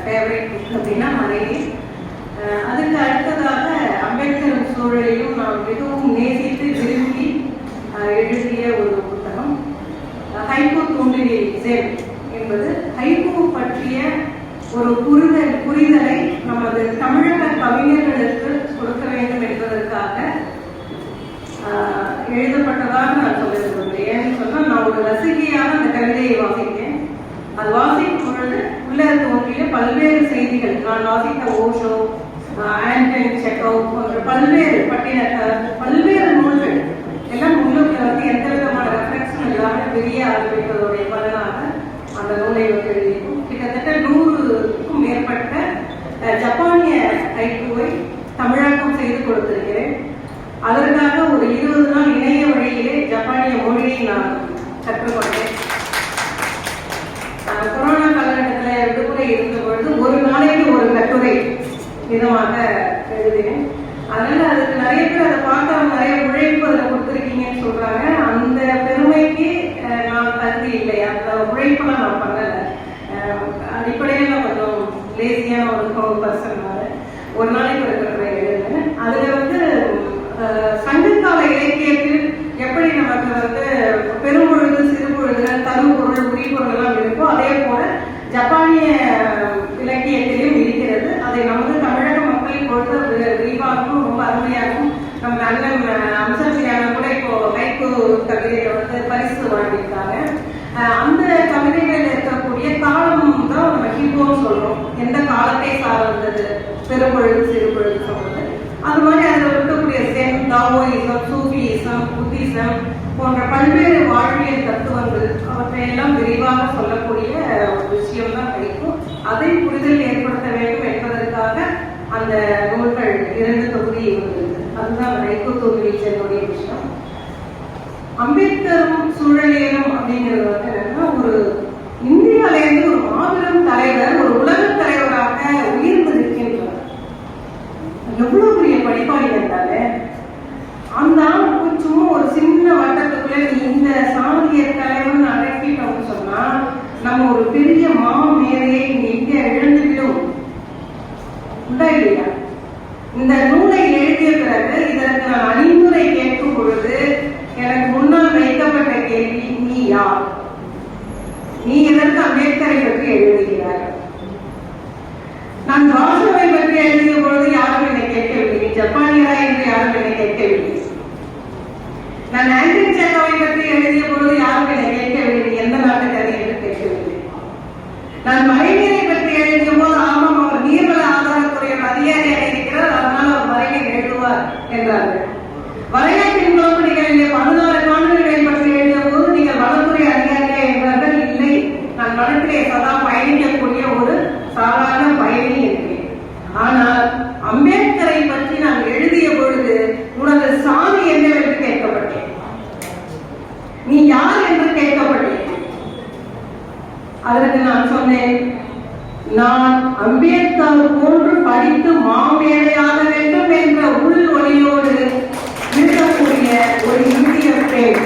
Favourite book அப்படின்னா மனைவி அஹ் அதுக்கு அடுத்ததாக அம்பேத்கர் சூழலையும் நான் மிகவும் நேசித்து விரும்பி அஹ் எழுதிய ஒரு புத்தகம். ஹைகோ தூண்டிலி என்பது. ஹைகோ பற்றிய ஒரு புரிதல் புரிதலை பல்வேறு நான் வாசித்த ஓஷோ ஆண்டனி செக்கோ போன்ற பல்வேறு பட்டினத்தார் பல்வேறு நூல்கள் எல்லாம் உள்ளுக்கு வந்து எந்த விதமான ரெஃபரன்ஸும் இல்லாமல் பெரிய ஆரம்பிப்பதோடைய பலனாக அந்த நூலை வந்து எழுதியிருக்கும். கிட்டத்தட்ட நூறுக்கும் மேற்பட்ட ஜப்பானிய கைக்குவை தமிழாக்கம் செய்து கொடுத்திருக்கிறேன். அதற்காக ஒரு இருபது நாள் இணைய வழியிலே ஜப்பானிய மொழியை நான் கற்றுக்கொண்டேன். கொரோனா காலகட்டத்தில் விடுமுறை இருந்த பொழுது ஒரு விதமாக எழுதினேன் அதனால அதுக்கு நிறைய பேர் அதை பார்த்து அவங்க நிறைய உழைப்பு அதில் கொடுத்துருக்கீங்கன்னு சொல்றாங்க. அந்த பெருமைக்கு நான் தகுதி இல்லை. அந்த உழைப்பெல்லாம் நான் பண்ணலை. அஹ், அடிப்படையில் நான் கொஞ்சம் லேசியான ஒரு பர்சன் ஒரு நாளைக்கு இருக்கிற எழுதுனேன். அதில் வந்து அஹ், சங்ககால இலக்கியத்தில் எப்படி நமக்கு வந்து பெரும்பொழுது சிறுபொழுதுகள் தரும்பொருள் குறிப்பொருள் எல்லாம் இருக்கோ அதே போல ஜப்பானிய பல்வேறு வாழ்வியல் தத்துவங்கள் அவற்றையெல்லாம் விரிவாக சொல்லக்கூடிய ஒரு விஷயம் தான் கிடைக்கும் அதை புரிதல் ஏற்படுத்த வேண்டும் என்பதற்காக அந்த நூல்கள் இரண்டு தொகுதி இருந்தது அதுதான் தொகுதி தொகுதியினுடைய விஷயம். அம்பேத்கரும் சூழலியலும் அப்படிங்கிறது வந்து என்னன்னா ஒரு இந்தியாவிலேருந்து ஒரு மாபெரும் தலைவர் ஒரு உலக தலைவராக உயர்ந்து நிற்கின்றார் எவ்வளவு பெரிய படிப்பாளி என்றாலே அந்த சும்மா ஒரு சின்ன வட்டத்துக்குள்ள நீ இந்த சாதிய தலைவன் அடக்கிட்டோம்னு சொன்னா நம்ம ஒரு பெரிய மாமேதையை இங்க இந்தியா இழந்துவிடும் உண்டா இல்லையா? இந்த நூலை எழுதிய பிறகு இதற்கு நான் அணிந்துரை கேட்கும் பொழுது எனக்கு முன்னால் வைக்கப்பட்ட கேள்வி நீ யார்? நீ எதற்கு அம்பேத்கரை பற்றி எழுதுகிறார் நான் வாசுவை பற்றி எழுதிய பொழுது யாரும் என்னை கேட்கவில்லை. ஜப்பானியரா என்று யாரும் என்னை கேட்கவில்லை. நான் ஆண்டன் சேக்காவை பற்றி எழுதிய பொழுது யாரும் என்னை கேட்கவில்லை. நீ எந்த நாட்டுக்காரி என்று கேட்கவில்லை? நான் மழைநீரை பற்றி எழுதிய போது ஆமாம் அவர் நீர்வள ஆதாரத்துறை அதிகாரியாக இருக்கிறார். அதனால் அவர் மறைநீர் எழுதுவார் என்றார்கள். வரையாற்றின் குழப்படிகளிலே பதினாறு ஆண்டுகளை பற்றி எழுதிய போது நீங்கள் வனத்துறை அதிகாரியா என்றார்கள் இல்லை நான் வனத்திலே சதா பயணிக்கக்கூடிய ஒரு சாதாரண பயணி என்றேன். ஆனால் அம்பேத்கரை பற்றி நான் எழுதிய பொழுது உனது சாதி என்னவென்று கேட்கப்பட்டேன் நீ யார் என்று கேட்கப்பட்டேன் அதற்கு நான் சொன்னேன் நான் அம்பேத்கர் போன்று படித்து மாமேதையாக வேண்டும் என்ற உள் ஒளியோடு இருக்கக்கூடிய ஒரு இந்திய பெண்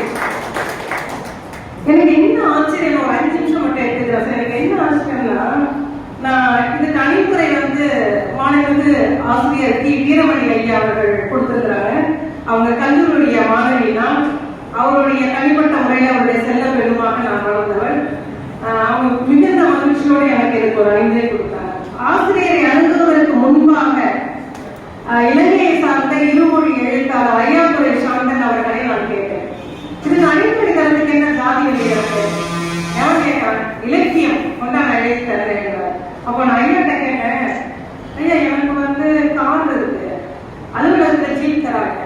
எனக்கு என்ன ஆச்சரியம் ஒரு அஞ்சு நிமிஷம் மட்டும் எடுத்துக்கிறேன் சார் எனக்கு என்ன ஆச்சரியம்னா நான் இது கணிப்புரை வந்து மாணவருக்கு ஆசிரியர் டி வீரமணி ஐயா அவர்கள் கொடுத்திருக்கிறாங்க அவங்க கல்லூரியுடைய மாணவினா அவருடைய தனிப்பட்ட முறையில் அவருடைய செல்ல பெண்ணுமாக நான் வளர்ந்தவள் ஆஹ் அவங்க மிகுந்த எனக்கு எனக்கு ஒரு ஐந்தே கொடுத்தாங்க. ஆசிரியரை அணுகுவதற்கு முன்பாக ஆஹ் இலங்கையை சார்ந்த இருமொழி எழுத்தாளர் ஐயாத்துறை சாந்தன் அவர்களை நான் கேட்டேன். இது அடிப்படை தரத்துக்கு என்ன ஜாதி எழுதியிருக்கு எவன் கேட்டான்? இலக்கியம். கொண்டா நான் எழுதி தரேன் அப்போ நான் ஐயாட்ட கேட்டேன் ஐயா எனக்கு வந்து கார் இருக்கு. அலுவலகத்தில் ஜீப் தராங்க.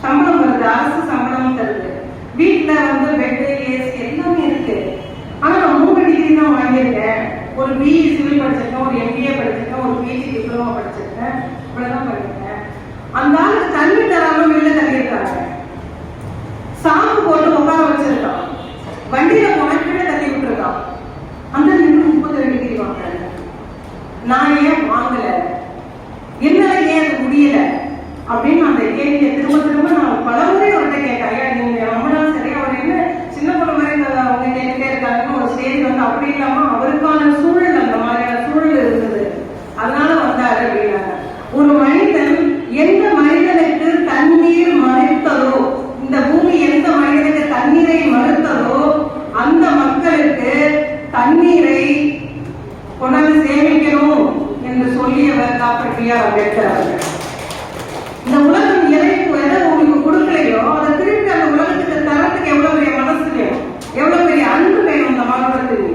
சம்பளம் வருது. அரசு சம்பளம் தருது. வீட்டுல வந்து பெட்டு ஏசி எல்லாமே இருக்கு. டிகிரி தான் வாங்கியிருக்கேன். ஒரு பிஇ சிவில் படிச்சிருக்கேன் ஒரு எம்பிஏ படிச்சிருக்கேன் ஒரு பிஜி டிப்ளமா படிச்சிருக்கேன். இவ்வளவுதான் படிச்சிருக்கேன் அந்த ஆளுக்கு தண்ணி தராமல் வெளில தள்ளியிருக்காங்க. சாப்பிட்டு போட்டு உட்கார வச்சிருக்கான் வண்டியில போனா கீழே தள்ளி விட்டுருக்கான் அந்த நின்று முப்பது ரெண்டு டிகிரி வாங்குறாங்க நான் ஏன் வாங்கல என்னால ஏன் அது முடியல அப்படின்னு அந்த கேள்வியை திரும்ப திரும்ப நான் பல முறை அவர்கிட்ட கேட்டேன் ஐயா நீங்க நம்பினாலும் சரி அவர் என்ன சின்ன பொண்ணு மாதிரி இந்த அவங்க கேட்டுட்டே இருக்காங்கன்னு ஒரு ஸ்டேஜ் வந்து அப்படி இல்லாம அவருக்கான சூழல் அந்த மாதிரியான சூழல் இருந்தது அம்பேத்கர் அவர்கள் இந்த உலகம் எதை எதை உங்களுக்கு கொடுக்கலையோ அதை திருப்பி அந்த உலகத்துக்கு தரத்துக்கு எவ்வளவு பெரிய மனசு வேணும் எவ்வளவு பெரிய அன்பு வேணும் இந்த மாணவர்களுக்கு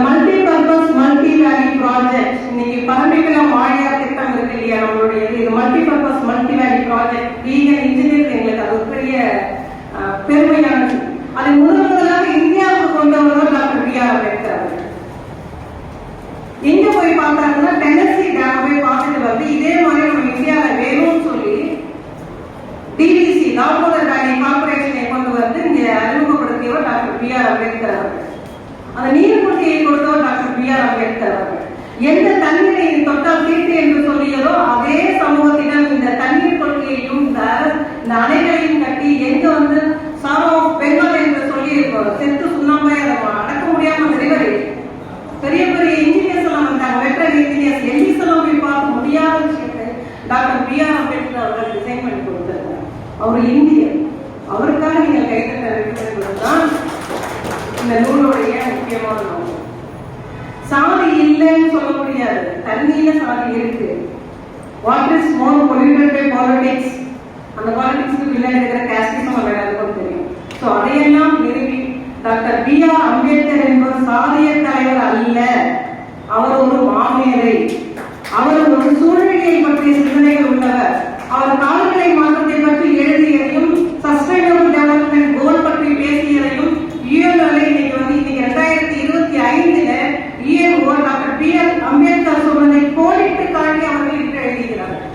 multi purpose multi value project இன்னைக்கு பரம்பிக்கலாம் வாழியா திட்டம் இருக்கு இல்லையா? நம்மளுடைய இது multi purpose multi value project vegan engineer எங்களுக்கு அது ஒரு பெரிய அஹ், பெருமையானது. அதை முதல் முதலாக இந்தியாவுக்கு கொண்டு டாக்டர் பி ஆர் அம்பேத்கர் அவர்கள். எங்க போய் பார்த்தாங்கன்னா டென்னசி டேம் போய் பார்த்துட்டு வந்து இதே மாதிரி நம்ம இந்தியாவில் வேணும்னு சொல்லி டிடிசி தாமோதர் வேலி கார்பரேஷனை கொண்டு வந்து இங்கே அறிமுகப்படுத்தியவர் டாக்டர் பி ஆர் அம்பேத்கர் அவர்கள். அந்த நீர்க்குட்டியை கொடுத்தவர் டாக்டர் பி ஆர் அம்பேத்கர் அவர்கள். எந்த தண்ணீரை தொட்டால் தீர்த்து என்று சொல்லியதோ அதே சமூகத்திடம் இந்த தண்ணீர் கொள்கையையும் இந்த இந்த அணைகளையும் கட்டி எங்க வந்து சாரோ பெங்கால் என்று சொல்லி செத்து சுண்ணாம்பை அதை அடக்க முடியாம நிறைவேறி பெரிய பெரிய இன்ஜினியர்ஸ் எல்லாம் வந்தாங்க வெட்டர் இன்ஜினியர்ஸ் எல்லிஸ் செலவு பார்க்க முடியாத விஷயத்தை டாக்டர் பி ஆர் அம்பேத்கர் அவர்கள் டிசைன் பண்ணி கொடுத்திருக்காங்க அவர் இந்தியர். அவருக்காக நீங்கள் கைத்தட்ட வேண்டும் என்பதுதான் இந்த நூலுடைய முக்கியமான நோக்கம் சாதி இல்லைன்னு சொல்ல முடியாது. தண்ணியில சாதி இருக்கு. What is more polluted by politics அந்த பாலிடிக்ஸ்க்கு இல்லை இருக்கிற கேஸ்டிசம் அவர் எல்லாருக்கும் தெரியும். ஸோ அதையெல்லாம் நிறுவி டாக்டர் பி ஆர் அம்பேத்கர் என்பவர் சாதிய தலைவர் அல்ல. அவர் ஒரு மாமேதை அவர் ஒரு சூழ்நிலையை பற்றிய சிந்தனைகள் உள்ளவர். அவர் கால மாற்றத்தை பற்றி எழுதியதையும் சஸ்டைனபிள் டெவலப்மெண்ட் கோல் பற்றி பேசியதையும் யுஎன்எல் இன்னைக்கு வந்து இன்னைக்கு ரெண்டாயிரத்தி இருபத்தி ஐந்துல UNO doctor B R Ambedkar சொன்னதை கோடிட்டு காட்டி அவர்கள் இன்று எழுதுகிறார்கள்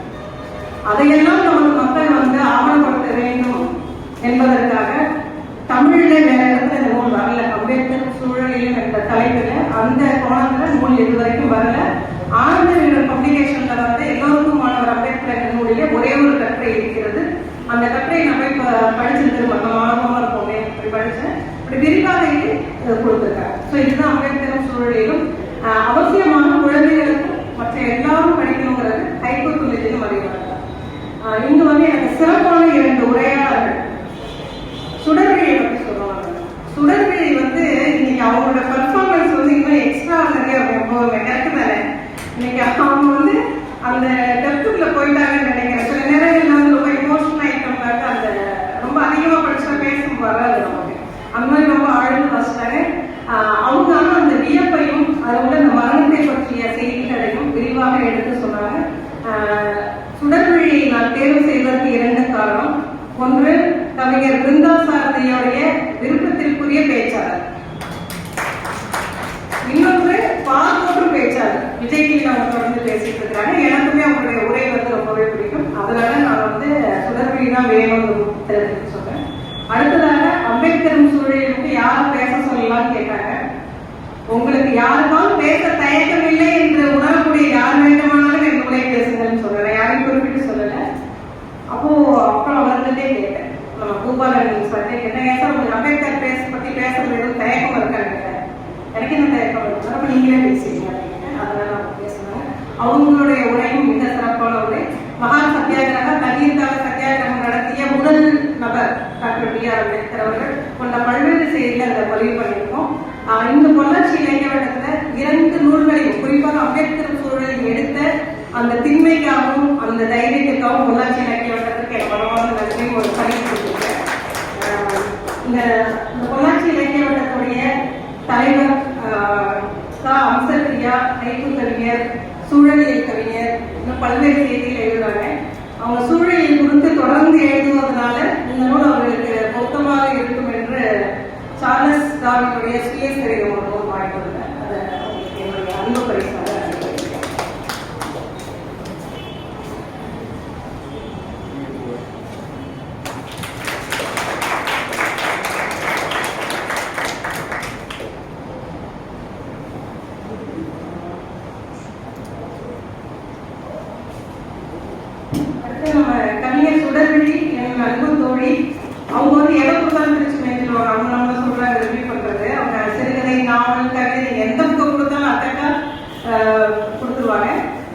அதையெல்லாம் நமது மக்கள் வந்து ஆவணப்படுத்த வேண்டும் என்பதற்காக தமிழ்ல வேற இடத்துல இந்த நூல் வரல அம்பேத்கர் என்ற தலைப்புல அந்த கோணத்துல நூல் இதுவரைக்கும் வரல. ஆனந்த பப்ளிகேஷன்ல வந்து எல்லோருக்கும் மாணவர் அம்பேத்கர் நூலிலே ஒரே ஒரு கட்டுரை இருக்கிறது. அந்த கட்டுரை நம்ம போய் ப- படிச்சிருக்கிறது மற்ற இருப்போமே அப்படி படிச்சேன். இப்படி விரிவாக இது சோ ஸோ இதுதான் அம்பேத்கரும் சூழலிலும் அஹ், அவசியமான குழந்தைகளுக்கு மற்ற எல்லாரும் படிக்கணுங்கிறது கைப்பற்றுள்ளதுன்னு அறிவாங்க ஆஹ் இங்க வந்து எனக்கு சிறப்பான இரண்டு உரையாடல்கள் சுடர்விழி பற்றி சொல்லுவாங்க சுடர்விழி வந்து இன்னைக்கு அவங்களோட பர்ஃபார்மன்ஸ் வந்து இன்னும் எக்ஸ்ட்ரா நிறைய எப்போதுமே கரெக்ட் தானே இன்னைக்கு அவங்க வந்து அந்த டெப்த்துக்குள்ள போயிட்டாங்கன்னு நினைக்கிறேன். சில நேரங்கள் வந்து ரொம்ப இமோஷனல் ஆயிட்டோம்னாக்க அந்த ரொம்ப அதிகமாக படிச்சா பேசும் வராது நமக்கு. அந்த மாதிரி ரொம்ப ஆழ்ந்து வச்சிட்டாங்க அவங்க ஆனால் அந்த வியப்பையும் அதோட அந்த மரணத்தை பற்றிய செய்திகளையும் விரிவாக எடுத்து சொன்னாங்க. ஆஹ் நான் தேர்வு செய்வதற்கு இரண்டு காரணம். ஒன்று கவிஞர் பிருந்தா சாரதியோடைய அதனால நான் வந்து சுடர்விழி தான் வேணும்னு தெரிஞ்சுக்க சொல்றேன். அடுத்ததாக அம்பேத்கரும் சூழலுக்கு யார் பேச சொல்லலாம்னு கேட்டாங்க. உங்களுக்கு யாருக்காலும் பேச தயக்கமில்லை என்று உணரக்கூடிய யார் வேண்டுமானாலும் என் பேசுங்கன்னு பேசுங்கள்னு சொல்றேன் யாரையும் குறிப்பிட்டு சொல்லல. அப்போ அப்புறம் அவர்கிட்டே கேட்டேன். நம்ம பூபாலன் சார்ட்டே கேட்டேன் உங்களுக்கு அம்பேத்கர் பேச பத்தி பேசுறது எதுவும் தயக்கம் இருக்காங்க எனக்கு என்ன தயக்கம் இருக்கு? அப்ப நீங்களே பேசுவீங்க அதனால அவங்க பேசுனாங்க. அவங்க உரையும் மிக சிறப்பான உரை மகா சத்தியாகிரக தண்ணீர்கால சத்தியாகிரகம் நடத்திய முதல் நபர் டாக்டர் பி ஆர் அம்பேத்கர் அவர்கள் கொண்ட பல்வேறு செய்திகளை அதில் பதிவு பண்ணியிருக்கோம். இந்த பொள்ளாச்சி இலக்கிய வட்டத்துல இரண்டு நூல்களையும் குறிப்பாக அம்பேத்கர் சூழலில் எடுத்த அந்த திண்மைக்காகவும் அந்த தைரியத்துக்காகவும் பொள்ளாச்சி இலக்கிய வட்டத்துக்கு என் பரவாயில்ல ஒரு பதிவு கொடுத்துருக்கேன் இந்த பொள்ளாச்சி இலக்கிய வட்டத்துடைய தலைவர் ஆஹ் சா அம்சப்பிரியா நைப்பு கவிஞர் சூழலியல் கவிஞர் இன்னும் பல்வேறு செய்திகள் எழுதுறாங்க. அவங்க சூழலியல் குறித்து தொடர்ந்து எழுதுவதனால இந்த நூல் அவர்களுக்கு பொருத்தமாக பேர் சுடர்விழி என் அன்பு தோழி அவங்க வந்து எதை கொடுத்தாலும் பிடிச்சு மேய்ச்சிடுவாங்க. அவங்க நம்ம சொல்றாங்க ரிவ்யூ பண்றது. அவங்க சிறுகதை நாவல் கவிதை எந்த புக்கம் கொடுத்தாலும் அத்தக்கா கொடுத்துருவாங்க.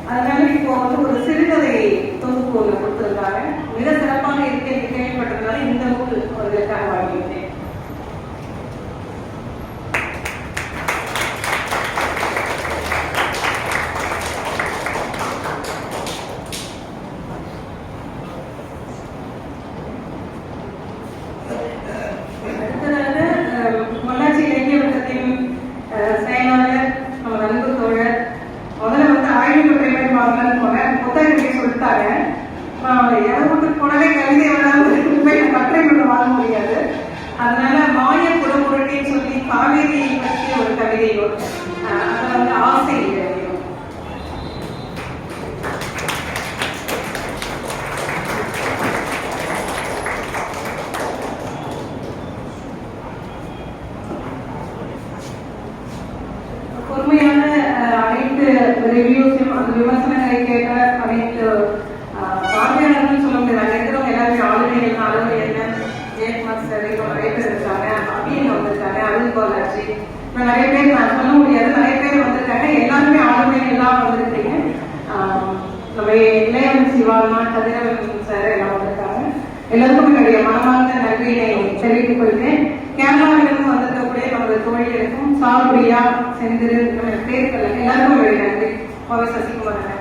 அதனால இப்போ வந்து ஒரு சிறுகதை தொகுப்பு ஒன்று கொடுத்துருக்காங்க. மிக சிறப்பாக இருக்க கேள்விப்பட்டதுனால இந்த புக்கு அவர்களுக்காக வாங்கியிருந்தேன் ரிவ்யூஸையும் அந்த விமர்சனங்களை கேட்ட அனைத்து பார்வையாளர்கள் சொல்ல முடியாது. அங்க இருக்கிறவங்க எல்லாருமே ஆளுநர்கள் ஆளுமை என்ன ஜெயக்குமார் சார் நிறைய பேர் இருக்காங்க அபியன் வந்திருக்காங்க அருள் பாலாஜி நிறைய பேர் நான் சொல்ல முடியாது. நிறைய பேர் வந்திருக்காங்க. எல்லாருமே ஆளுமைகள் எல்லாம் வந்திருக்கீங்க நம்ம இளையவன் சிவாமா கதிரவன் சார் எல்லாம் வந்திருக்காங்க. எல்லாருக்கும் என்னுடைய மனமார்ந்த நன்றியை தெரிவித்துக் கொள்கிறேன். கேரளாவிலிருந்து தோழிகளுக்கும் சாருபிரியா செந்திரு நம்ம பேர்கள் எல்லாருக்கும் என்னுடைய நன்றி கோவை சசிகுமார்